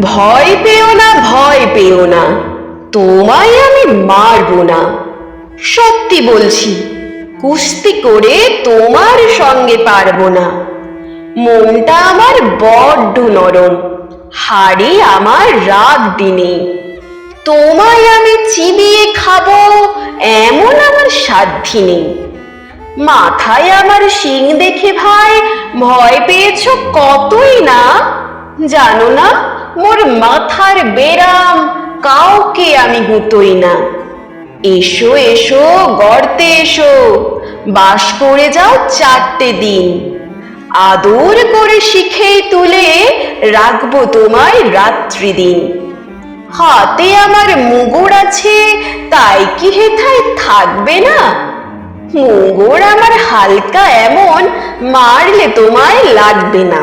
ভয় পেও না, ভয় পেও না। তোমায় আমি মারবো না। সত্যি বলছি, কুস্তি করে তোমার সঙ্গে পারব না। মনটা আমার বড্ড নরম, হাড়ি আমার রাগ দিনে। তোমায় আমি চিবিয়ে খাব এমন আমার সাধ্যি নেই। মাথায় আমার শিং দেখে ভাই, ভয় পেয়েছ কতই না? জানো না, মোর মাথার বেরাম কাউকে আমি গুতোই না। এসো এসো, গর্তে এসো, বাস করে যাও চারটে দিন। আদর করে শিখেই তুলে রাখব তোমায় রাত্রি দিন। হাতে আমার মুগুর আছে, তাই কি হেথায় থাকবে না? মুগুর আমার হালকা এমন মারলে তোমায় লাগবে না।